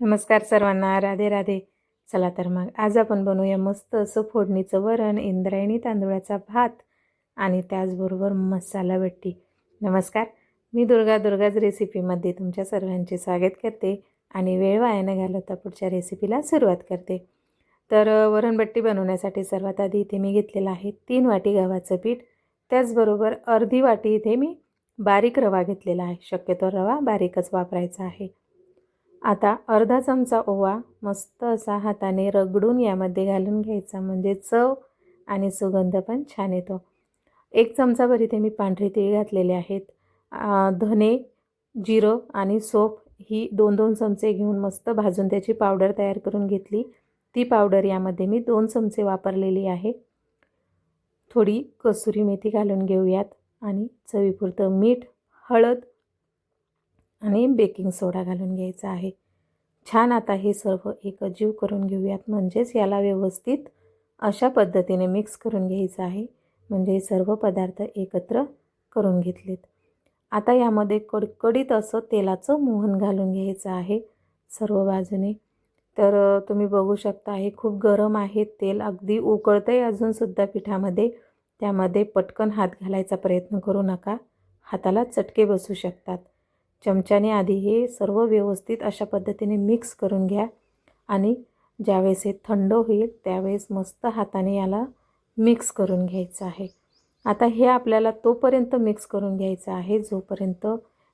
नमस्कार सर्वांना. राधे राधे. चला तर मग आज आपण बनवूया मस्त असं फोडणीचं वरण इंद्रायणी तांदूळाचा भात आणि त्याचबरोबर मसाला बट्टी. नमस्कार. मी दुर्गा दुर्गाज रेसिपीमध्ये तुमच्या सर्वांचे स्वागत करते आणि वेळ वायानं न घालवता पुढच्या रेसिपीला सुरुवात करते. तर वरणबट्टी बनवण्यासाठी सर्वात आधी इथे मी घेतलेलं आहे तीन वाटी गव्हाचं पीठ. त्याचबरोबर अर्धी वाटी इथे मी बारीक रवा घेतलेला आहे. शक्यतो रवा बारीकच वापरायचा आहे. आता अर्धा चमचा ओवा मस्त असा हाताने रगडून यामध्ये घालून घ्यायचा. म्हणजे चव आणि सुगंध पण छान येतो. एक चमचाभर इथे मी पांढरी तीळ घातलेले आहेत. धने जिरं आणि सोप ही दोन दोन चमचे घेऊन मस्त भाजून त्याची पावडर तयार करून घेतली. ती पावडर यामध्ये मी दोन चमचे वापरलेली आहे. थोडी कसुरी मेथी घालून घेऊयात आणि चवीपुरतं मीठ हळद आणि बेकिंग सोडा घालून घ्यायचा आहे. छान आता हे सर्व एकजीव करून घेऊयात. म्हणजेच याला व्यवस्थित अशा पद्धतीने मिक्स करून घ्यायचं आहे. म्हणजे सर्व पदार्थ एकत्र करून घेतलेत. आता यामध्ये कडकडीत असं तेलाचं मोहन घालून घ्यायचं आहे सर्व बाजूने. तर तुम्ही बघू शकता हे खूप गरम आहे. तेल अगदी उकळतं आहे अजूनसुद्धा पिठामध्ये. त्यामध्ये पटकन हात घालायचा प्रयत्न करू नका. हाताला चटके बसू शकतात. चमच्याने आधी हे सर्व व्यवस्थित अशा पद्धतीने मिक्स करून घ्या. आणि ज्यावेळेस हे थंड होईल त्यावेळेस मस्त हाताने याला मिक्स करून घ्यायचं आहे. आता हे आपल्याला तोपर्यंत मिक्स करून घ्यायचं आहे जोपर्यंत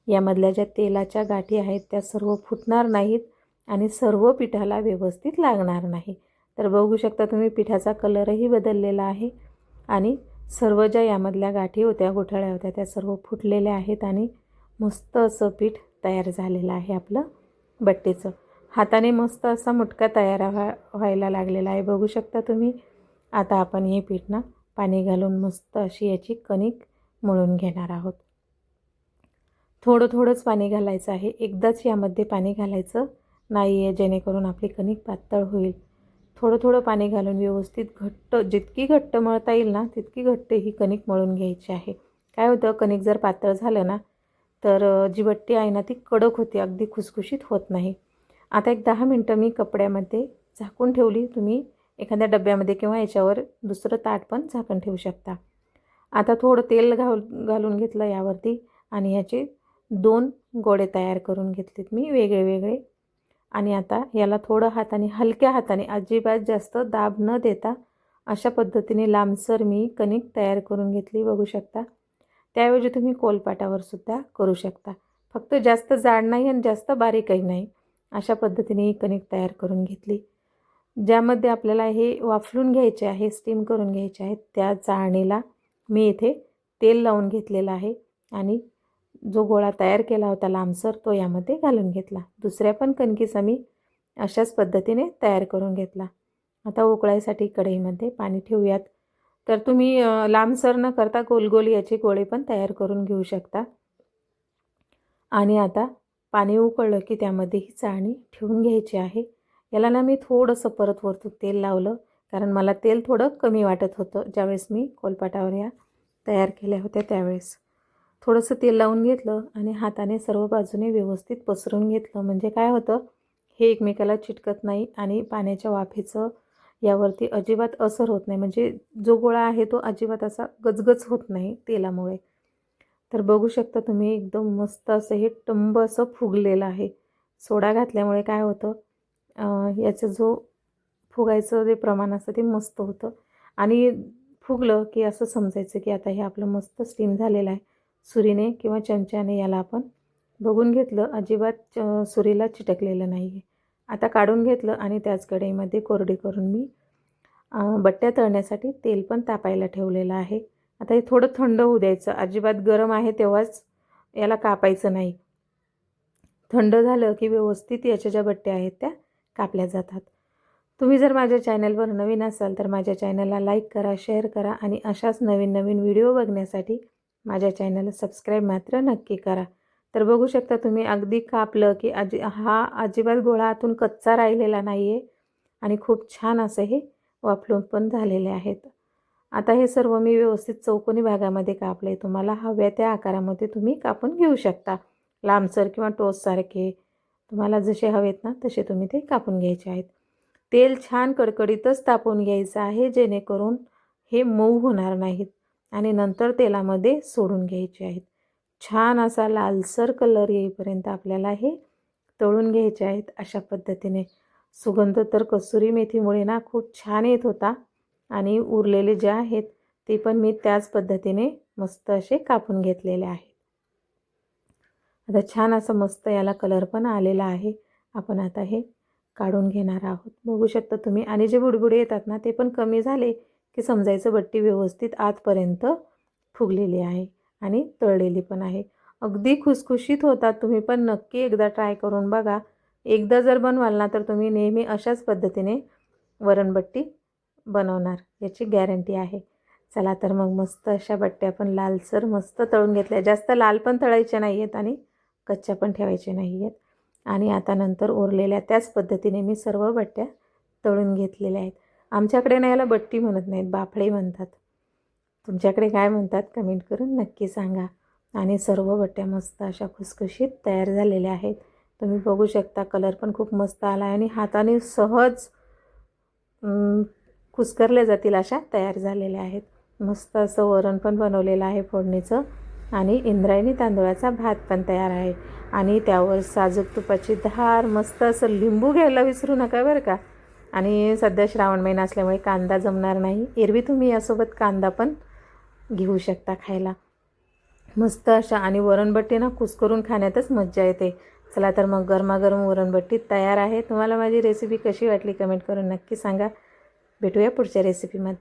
यामधल्या ज्या तेलाच्या गाठी आहेत त्या सर्व फुटणार नाहीत आणि सर्व पिठाला व्यवस्थित लागणार नाही. तर बघू शकता तुम्ही पिठाचा कलरही बदललेला आहे आणि सर्व ज्या यामधल्या गाठी होत्या गोठाळ्या होत्या त्या सर्व फुटलेल्या आहेत आणि मस्त असं पीठ तयार झालेलं आहे आपलं बट्टीचं. हाताने मस्त असा मुटका तयार व्हा व्हायला लागलेला आहे. बघू शकता तुम्ही आता आपण हे पीठ ना पाणी घालून मस्त अशी याची कणिक मळून घेणार आहोत. थोडं थोडंच पाणी घालायचं आहे. एकदाच यामध्ये पाणी घालायचं नाही आहे जेणेकरून आपली कणिक पातळ होईल. थोडं थोडं पाणी घालून व्यवस्थित घट्ट जितकी घट्ट मळता येईल ना तितकी घट्ट ही कणिक मळून घ्यायची आहे. काय होतं कणिक जर पातळ झालं ना तर जी बट्टी आहे ना ती कडक होती. अगदी खुसखुशीत होत नाही. आता एक दहा मिनटं मी कपड्यामध्ये झाकून ठेवली. तुम्ही एखाद्या डब्यामध्ये किंवा याच्यावर दुसरं ताट पण झाकण ठेवू शकता. आता थोडं तेल घाल घालून घेतलं यावरती आणि ह्याचे दोन गोडे तयार करून घेतलेत मी वेगळे वेगळे आणि आता याला थोडं हाताने हलक्या हाताने अजिबात जास्त दाब न देता अशा पद्धतीने लांबसर मी कणिक तयार करून घेतली. बघू शकता. त्याऐवजी तुम्ही कोलपाटावर सुद्धा करू शकता. फक्त जास्त जाड नाही आणि जास्त बारीकही नाही. अशा पद्धतीने ही कणिक तयार करून घेतली. ज्यामध्ये आपल्याला हे वाफलून घ्यायचे आहे स्टीम करून घ्यायचे आहे त्या चाळणीला मी इथे तेल लावून घेतलेलं आहे आणि जो गोळा तयार केला होता लांबसर तो यामध्ये घालून घेतला. दुसऱ्या पण कणकीचा मी अशाच पद्धतीने तयार करून घेतला. आता उकळायसाठी कढईमध्ये पाणी ठेवूयात. तर तुम्ही लांबसर न करता गोलगोल याचे गोळे पण तयार करून घेऊ शकता. आणि आता पाणी उकळलं की त्यामध्ये ही चाळणी ठेवून घ्यायची आहे. याला ना मी थोडंसं परत वरतून तेल लावलं कारण मला तेल थोडं कमी वाटत होतं. ज्यावेळेस मी कोलपाटावर या तयार केल्या होत्या त्यावेळेस. थोडंसं तेल लावून घेतलं आणि हाताने सर्व बाजूने व्यवस्थित पसरून घेतलं. म्हणजे काय होतं हे एकमेकाला चिटकत नाही आणि पाण्याच्या वाफेचं यावरती अजिबात असर होत नाही. म्हणजे जो गोळा आहे तो अजिबात असा गजगज होत नाही तेलामुळे. तर बघू शकता तुम्ही एकदम मस्त असं हे टंब असं फुगलेलं आहे. सोडा घातल्यामुळे काय होतं याचं जो फुगायचं जे प्रमाण असतं ते मस्त होतं. आणि फुगलं की असं समजायचं की आता हे आपलं मस्त स्टीम झालेलं आहे. सुरीने किंवा चमच्याने याला आपण बघून घेतलं अजिबात च सुरीला चिटकलेलं नाही आहे आता काढून घेतलं आणि त्याच कढईमध्ये कोरडी करून मी बट्ट्या तळण्यासाठी तेल पण तापायला ठेवलेलं आहे. आता हे थोडं थंड होऊ द्यायचं. अजिबात गरम आहे तेव्हाच याला कापायचं नाही. थंड झालं की व्यवस्थित याच्या ज्या बट्ट्या आहेत त्या कापल्या जातात. तुम्ही जर माझ्या चॅनलवर नवीन असाल तर माझ्या चॅनलला लाईक करा शेअर करा आणि अशाच नवीन नवीन व्हिडिओ बघण्यासाठी माझ्या चॅनलला सबस्क्राईब मात्र नक्की करा. तर बघू शकता तुम्ही अगदी कापलं की अजि हा अजिबात गोळा आतून कच्चा राहिलेला नाही आहे आणि खूप छान असं हे वाफलून पण झालेले आहेत. आता हे सर्व मी व्यवस्थित चौकोनी भागामध्ये कापलं आहे तुम्हाला हव्या त्या आकारामध्ये तुम्ही कापून घेऊ शकता. लांबसर किंवा टोससारखे तुम्हाला जसे हवेत ना तसे तुम्ही ते कापून घ्यायचे आहेत. तेल छान कडकडीतच तापून घ्यायचं आहे जेणेकरून हे मऊ होणार नाहीत आणि नंतर तेलामध्ये सोडून घ्यायचे आहेत. छान असा लालसर कलर येईपर्यंत आपल्याला हे तळून घ्यायचे आहेत. अशा पद्धतीने सुगंध तर कसुरी मेथीमुळे ना खूप छान येत होता आणि उरलेले जे आहेत ते पण मी त्याच पद्धतीने मस्त असे कापून घेतलेले आहेत. आता छान असं मस्त याला कलर पण आलेला आहे. आपण आता हे काढून घेणार आहोत. बघू शकता तुम्ही. आणि जे बुडबुडे येतात ना ते पण कमी झाले की समजायचं बट्टी व्यवस्थित आतपर्यंत फुगलेली आहे. आणि तळलेली पण आहे. अगदी खुसखुशीत होतात तुम्ही पण नक्की एकदा ट्राय करून बघा. एकदा जर बनवाल ना तर तुम्ही नेहमी अशाच पद्धतीने वरणबट्टी बनवणार याची गॅरंटी आहे. चला तर मग मस्त अशा बट्ट्या पण लालसर मस्त तळून घेतल्या. जास्त लाल पण तळायच्या नाही आहेत आणि कच्च्या पण ठेवायच्या नाही आहेत आणि आता नंतर उरलेल्या त्याच पद्धतीने मी सर्व बट्ट्या तळून घेतलेल्या आहेत. आमच्याकडे ना याला बट्टी म्हणत नाहीत बाफळे म्हणतात. तुमच्याकडे काय म्हणतात कमेंट करून नक्की सांगा. आणि सर्व बट्ट्या मस्त अशा खुसखुशीत तयार झालेल्या आहेत. तुम्ही बघू शकता कलर पण खूप मस्त आला आहे आणि हाताने सहज कुस्करल्या जातील अशा तयार झालेल्या आहेत. मस्त असं वरण पण बनवलेलं आहे फोडणीचं. आणि इंद्रायणी तांदूळाचा भात पण तयार आहे. आणि त्यावर साजूक तुपाची धार मस्त असं लिंबू घ्यायला विसरू नका बरं का. आणि सध्या श्रावण महिना असल्यामुळे कांदा जमणार नाही. एरवी तुम्ही यासोबत कांदा पण घेऊ शकता खायला. मस्त अशा आणि वरणबट्टी ना कुस्करून खाण्यातच मज्जा येते. चला तर मग गरमागरम वरणबट्टी तयार आहे. तुम्हाला माझी रेसिपी कशी वाटली कमेंट करून नक्की सांगा. भेटूया पुढच्या रेसिपीमध्ये